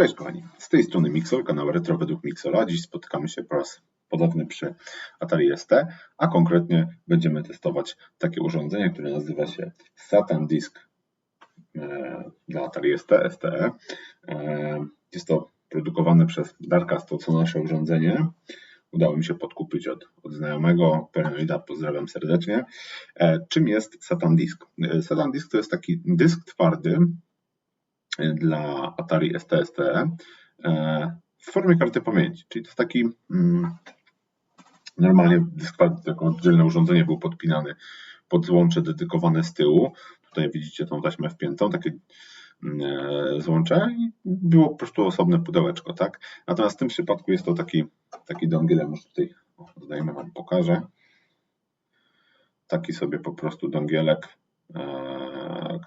Cześć kochani, z tej strony Mixol, kanał Retro według Mixola. Dziś spotykamy się po raz podobny przy Atari ST, a konkretnie będziemy testować takie urządzenie, które nazywa się Satan Disk e, dla Atari ST, STE. E, jest to produkowane przez Darkast, to co nasze urządzenie. Udało mi się podkupić od, od znajomego, Paranoida, pozdrawiam serdecznie. E, czym jest Satan Disk? Satan Disk to jest taki dysk twardy, dla Atari ST-STE w formie karty pamięci, czyli to jest taki mm, normalnie dysk jako oddzielne urządzenie był podpinany pod złącze dedykowane z tyłu. Tutaj widzicie tą taśmę wpiętą, takie mm, e, złącze i było po prostu osobne pudełeczko, tak? Natomiast w tym przypadku jest to taki, taki dongiel, może tutaj zdajemy Wam pokażę. Taki sobie po prostu dongielek E,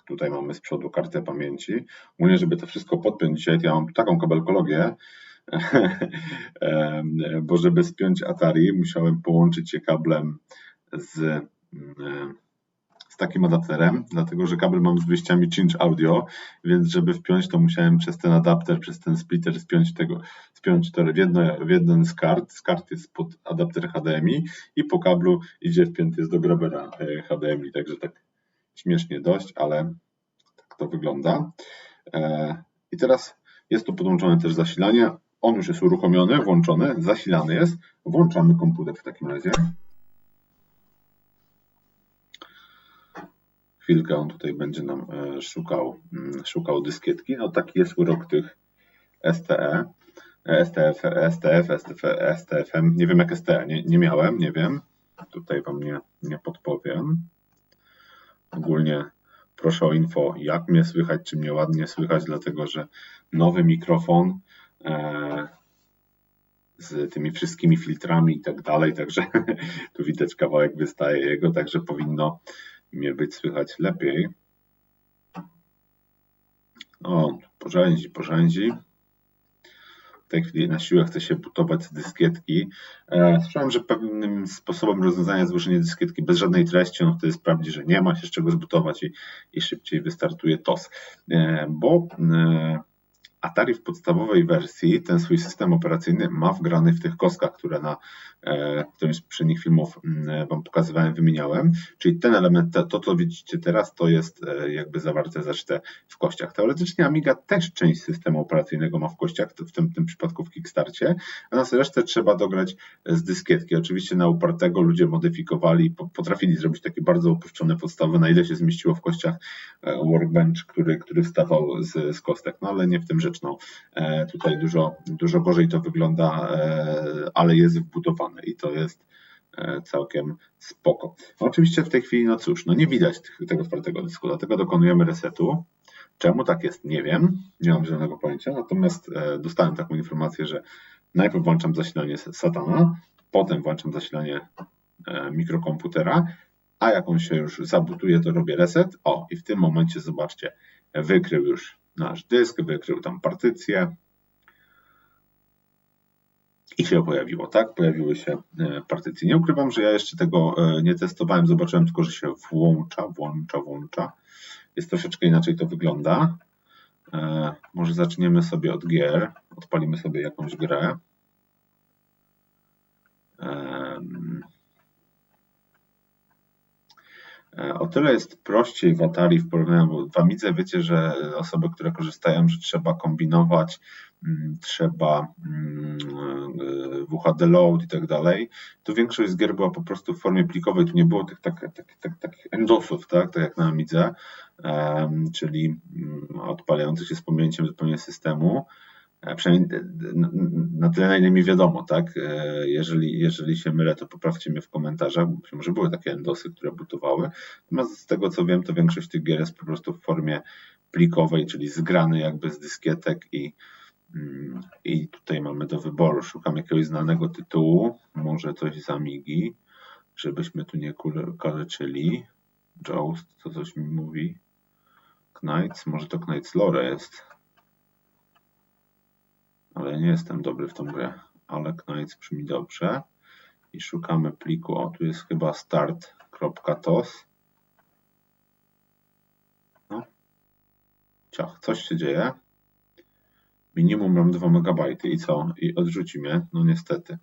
tutaj mamy z przodu kartę pamięci. Mówię, żeby to wszystko podpiąć dzisiaj, to ja mam taką kabelkologię, e, bo żeby spiąć Atari, musiałem połączyć je kablem z, e, z takim adapterem, dlatego że kabel mam z wyjściami Change Audio, więc żeby wpiąć to musiałem przez ten adapter, przez ten splitter spiąć tego, spiąć to w, jedno, w jeden z kart. Z kart jest pod adapter HDMI i po kablu idzie wpięty z do grabera HDMI, także tak śmiesznie dość, ale tak to wygląda. E, I teraz jest tu podłączone też zasilanie. On już jest uruchomiony, włączony, zasilany jest. Włączamy komputer w takim razie. Chwilkę on tutaj będzie nam e, szukał, mm, szukał dyskietki. No taki jest urok tych STE. STF, STF, STF, STFM. Nie wiem jak STE, nie, nie miałem, nie wiem. Tutaj Wam nie, nie podpowiem. Ogólnie proszę o info, jak mnie słychać, czy mnie ładnie słychać, dlatego że nowy mikrofon e, z tymi wszystkimi filtrami i tak dalej, także tu widać kawałek wystaje jego, także powinno mnie być słychać lepiej. O, porzędzi, porzędzi tej chwili na siłę chce się butować dyskietki. E, słyszałem, że pewnym sposobem rozwiązania jest złożenie dyskietki bez żadnej treści, on wtedy sprawdzi, że nie ma się z czego zbutować i, i szybciej wystartuje TOS. E, bo e, Atari w podstawowej wersji ten swój system operacyjny ma wgrany w tych kostkach, które na e, którymś z przednich filmów mm, Wam pokazywałem, wymieniałem. Czyli ten element, to co widzicie teraz, to jest e, jakby zawarte zresztą w kościach. Teoretycznie Amiga też część systemu operacyjnego ma w kościach, w tym, tym przypadku w Kickstarcie, natomiast resztę trzeba dograć z dyskietki. Oczywiście na upartego ludzie modyfikowali, potrafili zrobić takie bardzo opuszczone podstawy, na ile się zmieściło w kościach e, workbench, który, który wstawał z, z kostek, no ale nie w tym rzecz e, tutaj dużo, dużo gorzej to wygląda, e, ale jest wbudowane i to jest e, całkiem spoko. Oczywiście w tej chwili, no cóż, no nie widać tego twardego dysku, dlatego dokonujemy resetu. Czemu tak jest, nie wiem, nie mam żadnego pojęcia, natomiast dostałem taką informację, że najpierw włączam zasilanie satana, potem włączam zasilanie mikrokomputera, a jak on się już zabutuje, to robię reset. O, i w tym momencie zobaczcie, wykrył już nasz dysk, wykrył tam partycję i się pojawiło, tak? Pojawiły się e, partycje. Nie ukrywam, że ja jeszcze tego e, nie testowałem, zobaczyłem tylko, że się włącza, włącza, włącza. Jest troszeczkę inaczej to wygląda. E, może zaczniemy sobie od gier, odpalimy sobie jakąś grę. O tyle jest prościej w Atari w porównaniu, bo w Amidze wiecie, że osoby, które korzystają, że trzeba kombinować, mm, trzeba mm, e, WHD load i tak dalej, to większość z gier była po prostu w formie plikowej, tu nie było tych tak, tak, tak, takich endosów, tak, tak jak na Amidze, czyli mm, odpalających się z pominięciem zupełnie systemu, przynajmniej na tyle, na ile mi wiadomo, tak? E, jeżeli, jeżeli się mylę, to poprawcie mnie w komentarzach, bo może były takie endosy, które butowały. Natomiast z tego co wiem, to większość tych gier jest po prostu w formie plikowej, czyli zgrany jakby z dyskietek i, mm, i tutaj mamy do wyboru. Szukam jakiegoś znanego tytułu, może coś z Amigi, żebyśmy tu nie kaleczyli. Joust, to coś mi mówi. Knights, może to Knights Lore jest ale nie jestem dobry w tą grę. Ale Knights brzmi dobrze. I szukamy pliku. O, tu jest chyba start.tos. No. Ciach, coś się dzieje. Minimum mam 2 MB i co? I odrzuci mnie? No niestety.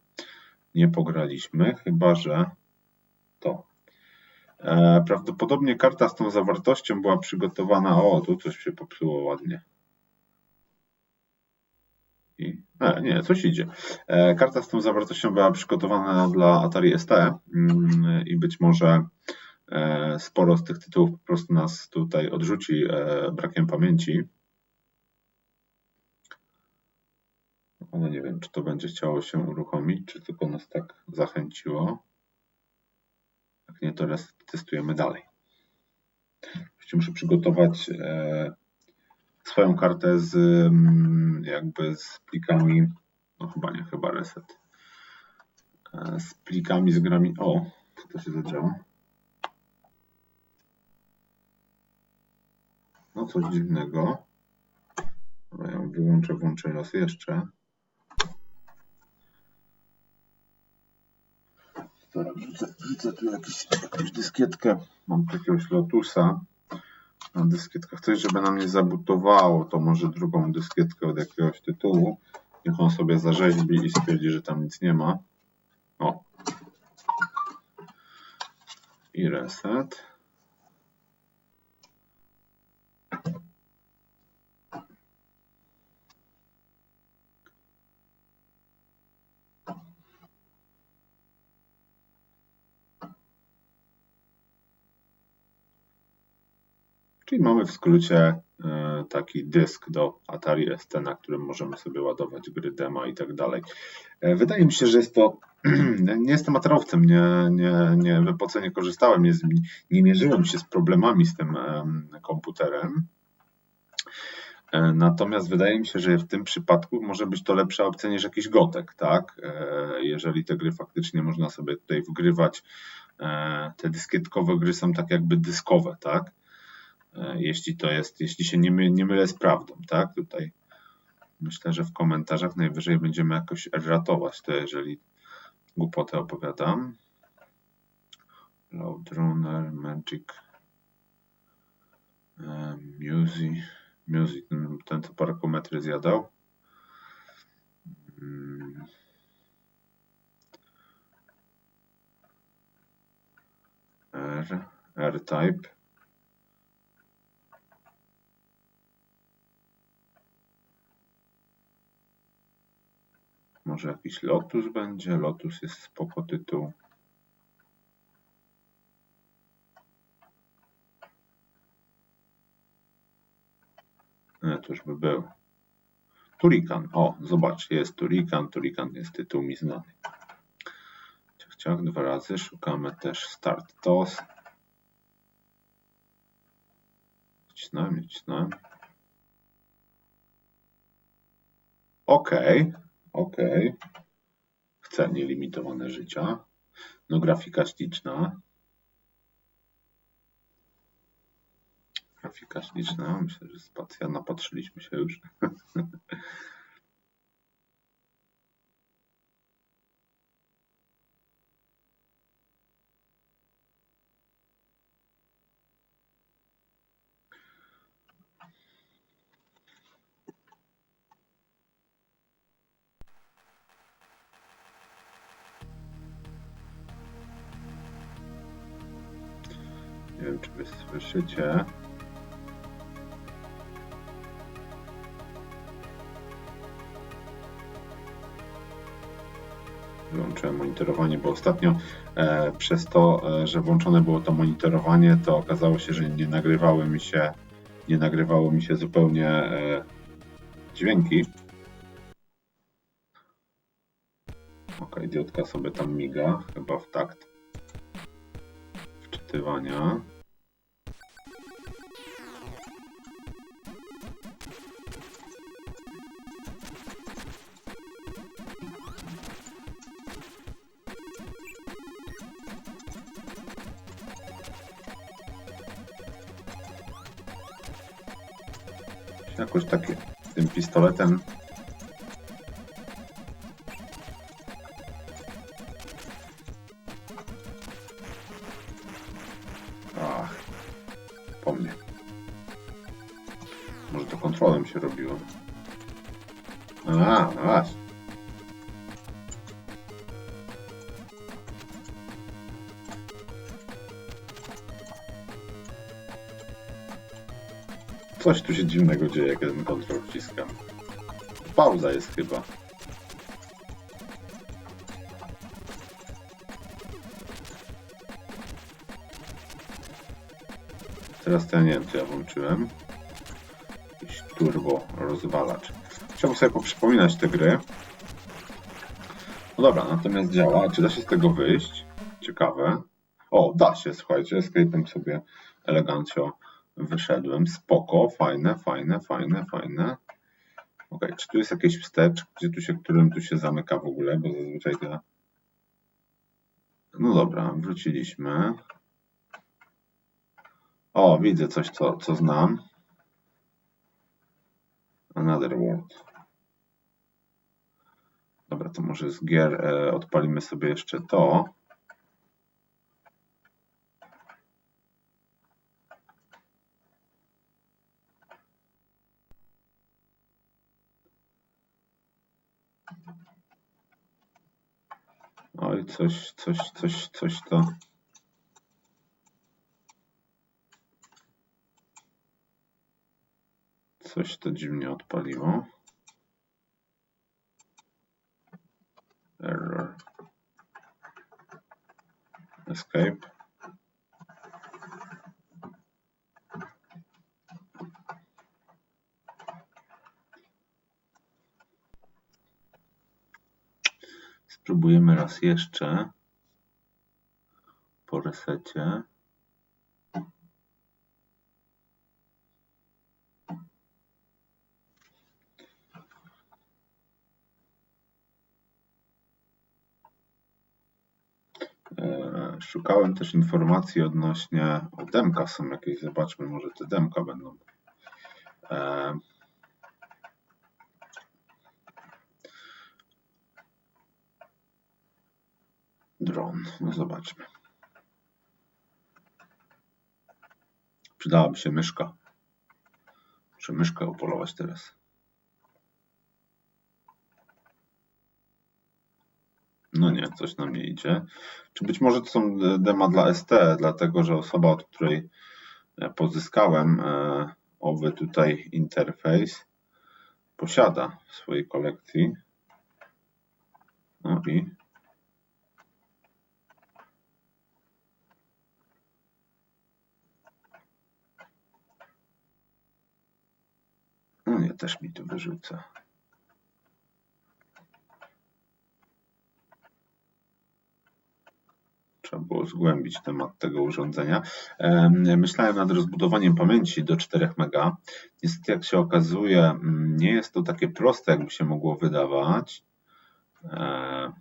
Nie pograliśmy, chyba że to. E, prawdopodobnie karta z tą zawartością była przygotowana. O, tu coś się popsuło ładnie. I, e, nie, coś idzie. E, karta z tą zawartością była przygotowana dla Atari ST mm, i być może e, sporo z tych tytułów po prostu nas tutaj odrzuci e, brakiem pamięci. Ale nie wiem, czy to będzie chciało się uruchomić, czy tylko nas tak zachęciło. Jak nie, to testujemy dalej. Muszę przygotować e, swoją kartę z mm, jakby z plikami, no chyba nie, chyba reset. E, z plikami z grami. O, co to się zadziało? No coś dziwnego. Ja wyłączę, włączę raz jeszcze. Wrzucę, wrzucę tu jakiś, jakąś dyskietkę. Mam tu jakiegoś Lotusa na dyskietkach. Coś, żeby nam nie zabutowało, to może drugą dyskietkę od jakiegoś tytułu. Niech on sobie zarzeźbi i stwierdzi, że tam nic nie ma. O. I reset. Czyli mamy w skrócie e, taki dysk do Atari ST, na którym możemy sobie ładować gry demo i tak dalej. E, wydaje mi się, że jest to. Nie jestem atarowcem, nie, nie, nie, w epoce nie korzystałem, nie, nie mierzyłem się z problemami z tym komputerem. E, natomiast wydaje mi się, że w tym przypadku może być to lepsza opcja niż jakiś gotek, tak? Jeżeli te gry faktycznie można sobie tutaj wgrywać, te dyskietkowe gry są tak jakby dyskowe, tak? E, jeśli to jest, jeśli się nie, my, nie mylę z prawdą, tak? Tutaj myślę, że w komentarzach najwyżej będziemy jakoś ratować to, jeżeli głupotę opowiadam. Loadrunner, Magic, e, Music, Music, ten co parakometry zjadał. Hmm. R, R-Type. Może jakiś Lotus będzie? Lotus jest spoko tytuł. Nie, to już by był. Turikan. O, zobacz, jest Turikan. Turikan jest tytuł mi znany. Ciach, ciach, dwa razy. Szukamy też Start TOS. Wcisnąłem, wcisnąłem. Okej. Okay. OK. Chcę nielimitowane życia. No grafika śliczna. Grafika śliczna. Myślę, że spacja napatrzyliśmy się już. słyszycie. Wyłączyłem monitorowanie, bo ostatnio e, przez to, e, że włączone było to monitorowanie, to okazało się, że nie nagrywały mi się, nie nagrywało mi się zupełnie e, dźwięki. Ok, idiotka sobie tam miga, chyba w takt wczytywania. Jakoś tak tym pistoletem Ach, po mnie. Może to kontrolem się robiło. A, no właśnie. Coś tu się dziwnego dzieje, jak ten kontrol wciskam. Pauza jest chyba. Teraz to ja nie wiem, co ja włączyłem. Jakiś turbo rozwalacz. Chciałbym sobie poprzypominać te gry. No dobra, natomiast działa. Czy da się z tego wyjść? Ciekawe. O, da się, słuchajcie. Escape'em sobie elegancjo wyszedłem. Spoko, fajne, fajne, fajne, fajne. Ok, czy tu jest jakiś wstecz, gdzie tu się, którym tu się zamyka w ogóle, bo zazwyczaj to... No dobra, wróciliśmy. O, widzę coś, co, co znam. Another World. Dobra, to może z gier e, odpalimy sobie jeszcze to. Oj, coś, coś, coś, coś to. Coś to dziwnie odpaliło. Error. Escape. Spróbujemy raz jeszcze po resecie. E, Szukałem też informacji odnośnie o demka są jakieś, zobaczmy, może te demka będą. Dron, no zobaczmy. Przydałaby się myszka. Muszę myszkę upolować teraz. No nie, coś nam nie idzie. Czy być może to są dema dla ST, dlatego że osoba, od której pozyskałem e, owy tutaj interfejs, posiada w swojej kolekcji. No i No nie, też mi tu wyrzuca. Trzeba było zgłębić temat tego urządzenia. Myślałem nad rozbudowaniem pamięci do 4 MB. Niestety, jak się okazuje, mm, nie jest to takie proste, jakby się mogło wydawać. E,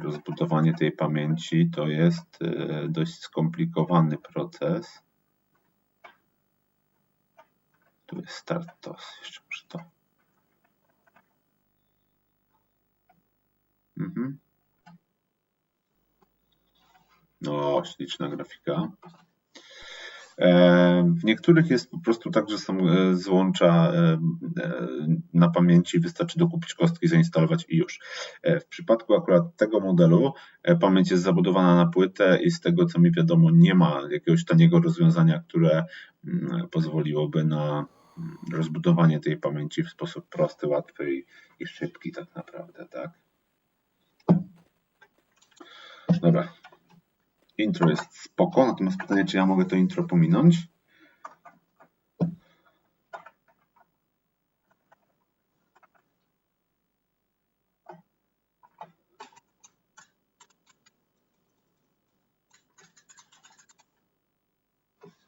rozbudowanie tej pamięci to jest e, dość skomplikowany proces. Tu jest start. Jeszcze muszę to. Mhm. No, śliczna grafika. E, w niektórych jest po prostu tak, że są e, złącza e, na pamięci, wystarczy dokupić kostki, zainstalować i już. W przypadku akurat tego modelu pamięć jest zabudowana na płytę i z tego co mi wiadomo nie ma jakiegoś taniego rozwiązania, które mm, pozwoliłoby na rozbudowanie tej pamięci w sposób prosty, łatwy i, i szybki tak naprawdę, tak? Dobra, Intro jest spoko, natomiast pytanie, czy ja mogę to intro pominąć?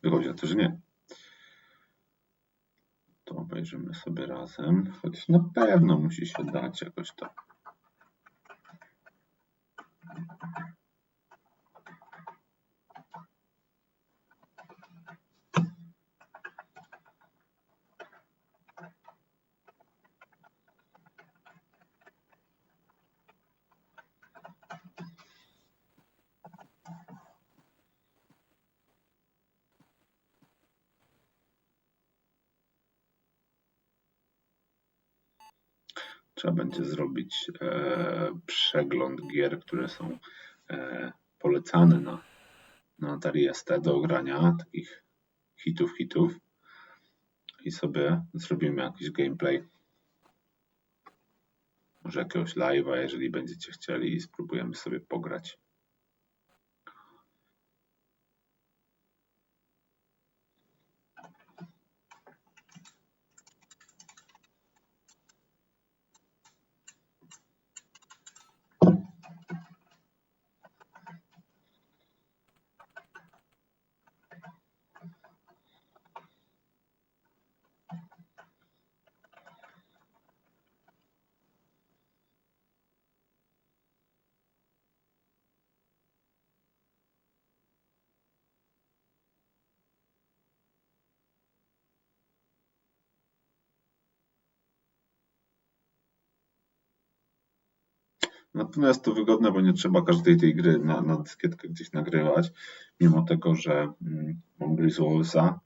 Wychodzi na to, że nie. Obejrzymy sobie razem, choć na pewno musi się dać jakoś to. Trzeba będzie zrobić e, przegląd gier, które są e, polecane na, na Atari ST do grania, takich hitów, hitów i sobie zrobimy jakiś gameplay. Może jakiegoś live'a, jeżeli będziecie chcieli i spróbujemy sobie pograć. Na pewno jest to wygodne, bo nie trzeba każdej tej gry na, na dyskietkę gdzieś nagrywać, mimo tego, że mm, mam USA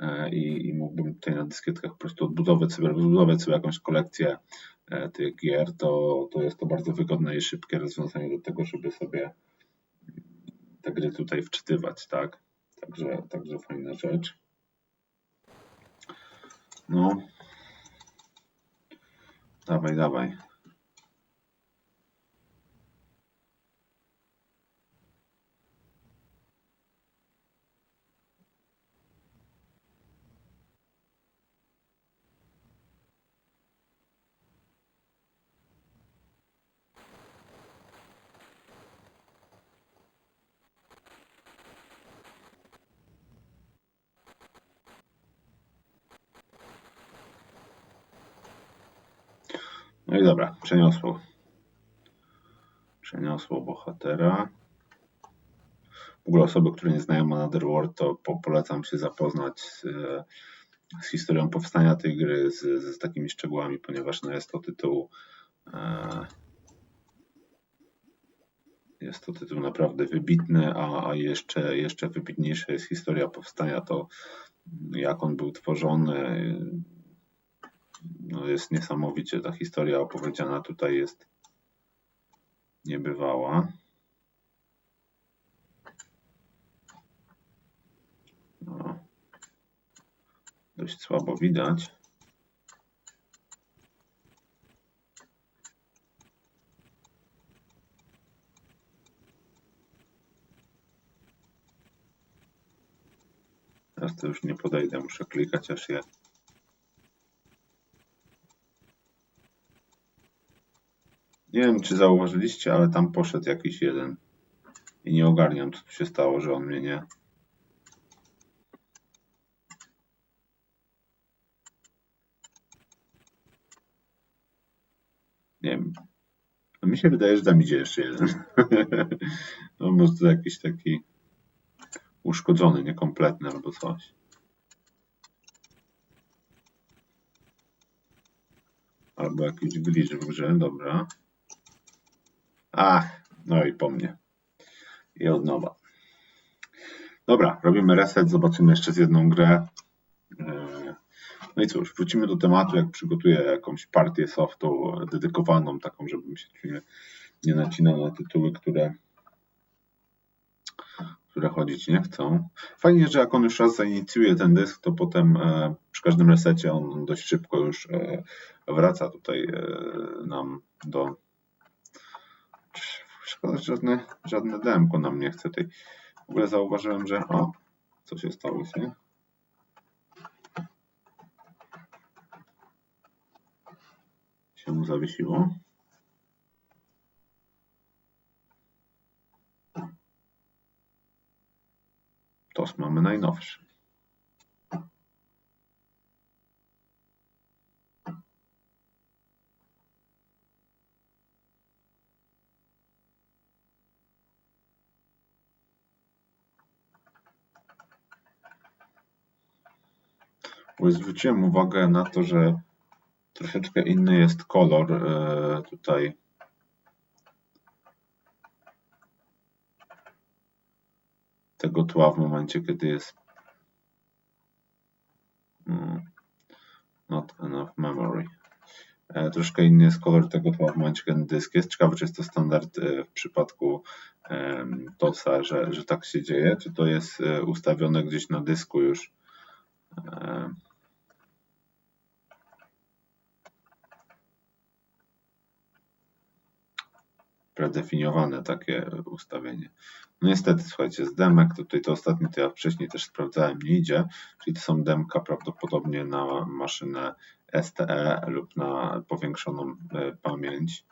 e, i, i mógłbym tutaj na dyskietkach po prostu odbudować sobie, odbudować sobie jakąś kolekcję e, tych gier, to, to jest to bardzo wygodne i szybkie rozwiązanie do tego, żeby sobie te gry tutaj wczytywać, tak? Także, także fajna rzecz. No. Dawaj, dawaj. No i dobra, przeniosło. Przeniosło bohatera. W ogóle osoby, które nie znają Another World, to po, polecam się zapoznać z, z, historią powstania tej gry, z, z takimi szczegółami, ponieważ no, jest to tytuł e, jest to tytuł naprawdę wybitny, a, a jeszcze, jeszcze wybitniejsza jest historia powstania, to jak on był tworzony, no jest niesamowicie. Ta historia opowiedziana tutaj jest niebywała. No, dość słabo widać. Teraz to już nie podejdę, muszę klikać aż je Nie wiem, czy zauważyliście, ale tam poszedł jakiś jeden. I nie ogarniam, co tu się stało, że on mnie nie... Nie wiem. A mi się wydaje, że tam idzie jeszcze jeden. no może to jakiś taki uszkodzony, niekompletny albo coś. Albo jakiś glitch w grze, dobra. Ach, no i po mnie. I od nowa. Dobra, robimy reset, zobaczymy jeszcze z jedną grę. E, no i cóż, wrócimy do tematu, jak przygotuję jakąś partię softu dedykowaną, taką, żebym się nie, nacinał na tytuły, które, które chodzić nie chcą. Fajnie, że jak on już raz zainicjuje ten dysk, to potem e, przy każdym resecie on dość szybko już e, wraca tutaj nam do Szkoda, że żadne, żadne demko nam nie chce tej. W ogóle zauważyłem, że o, co się stało się? Się mu zawiesiło. Tos mamy najnowszy. Zwróciłem uwagę na to, że troszeczkę inny jest kolor e, tutaj. tego tła w momencie, kiedy jest mm, not enough memory. E, Troszkę inny jest kolor tego tła w momencie, kiedy dysk jest. Ciekawe, czy jest to standard e, w przypadku TOSa, że, że tak się dzieje, czy to jest ustawione gdzieś na dysku już. Predefiniowane takie ustawienie. No niestety, słuchajcie, z demek, tutaj to ostatnie, to ja wcześniej też sprawdzałem, nie idzie, czyli to są demka prawdopodobnie na maszynę STE lub na powiększoną e, pamięć.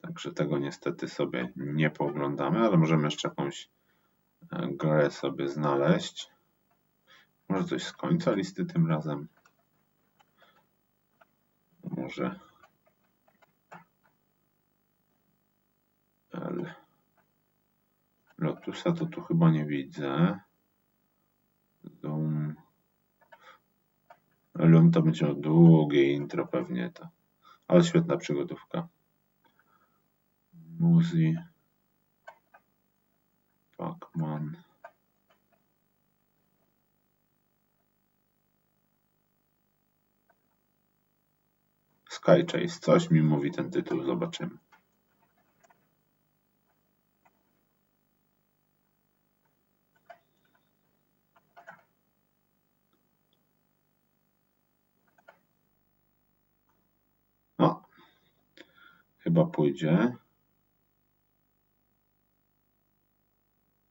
Także tego niestety sobie nie pooglądamy, ale możemy jeszcze jakąś e, grę sobie znaleźć. Może coś z końca listy tym razem. Może L. Lotusa to tu chyba nie widzę. Zoom. Lum to będzie długie intro pewnie to. Ale świetna przygodówka. Muzi. Pacman. Sky Chase. Coś mi mówi ten tytuł. Zobaczymy. No. Pójdzie.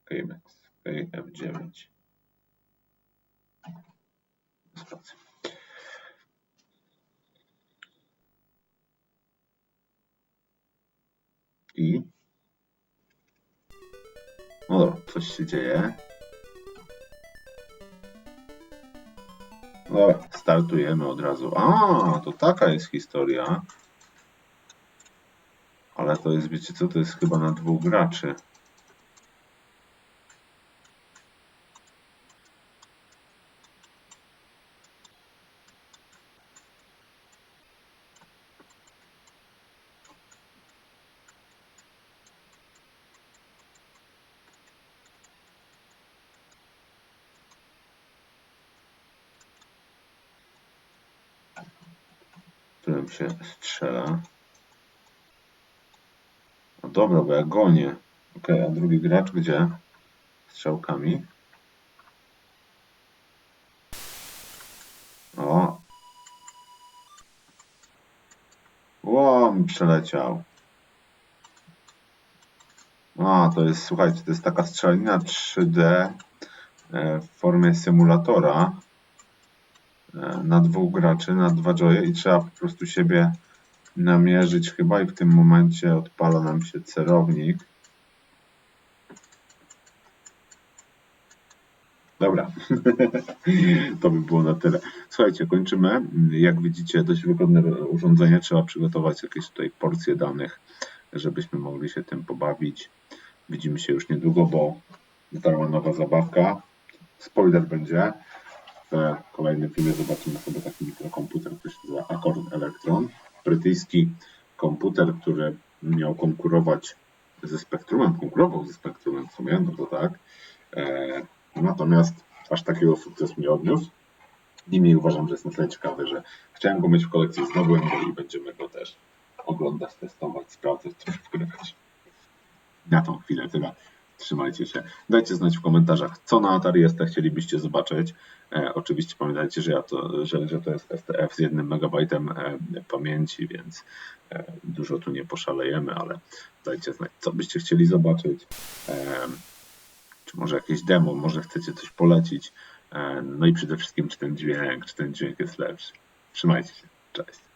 Keymax. F9. Spacja. I. No dobra, coś się dzieje. Dobra, startujemy od razu. A, to taka jest historia. Ale to jest, wiecie co, to jest chyba na dwóch graczy. którym się strzela. No dobra, bo ja gonię. Ok, a drugi gracz gdzie? Strzałkami. O. Łom przeleciał. A, to jest, słuchajcie, to jest taka strzelanina 3D e, w formie symulatora e, na dwóch graczy, na dwa joye i trzeba po prostu siebie namierzyć chyba i w tym momencie odpala nam się cerownik. Dobra, to by było na tyle. Słuchajcie, kończymy. Jak widzicie, dość wygodne urządzenie. Trzeba przygotować jakieś tutaj porcje danych, żebyśmy mogli się tym pobawić. Widzimy się już niedługo, bo dotarła nowa zabawka. Spoiler będzie. W kolejnym filmie zobaczymy sobie taki mikrokomputer, który się nazywa Electron. Brytyjski komputer, który miał konkurować ze Spectrumem, konkurował ze Spectrumem w sumie, no to tak. E, natomiast aż takiego sukcesu nie odniósł. Niemniej uważam, że jest na tyle ciekawy, że chciałem go mieć w kolekcji, zdobyłem go i będziemy go też oglądać, testować, sprawdzać, coś wgrywać. Na tą chwilę tyle. Trzymajcie się. Dajcie znać w komentarzach, co na Atari ST chcielibyście zobaczyć. E, oczywiście pamiętajcie, że, ja to, że, że to jest STF z jednym megabajtem e, pamięci, więc e, dużo tu nie poszalejemy, ale dajcie znać, co byście chcieli zobaczyć. E, czy może jakieś demo, może chcecie coś polecić. E, no i przede wszystkim, czy ten dźwięk, czy ten dźwięk jest lepszy. Trzymajcie się. Cześć.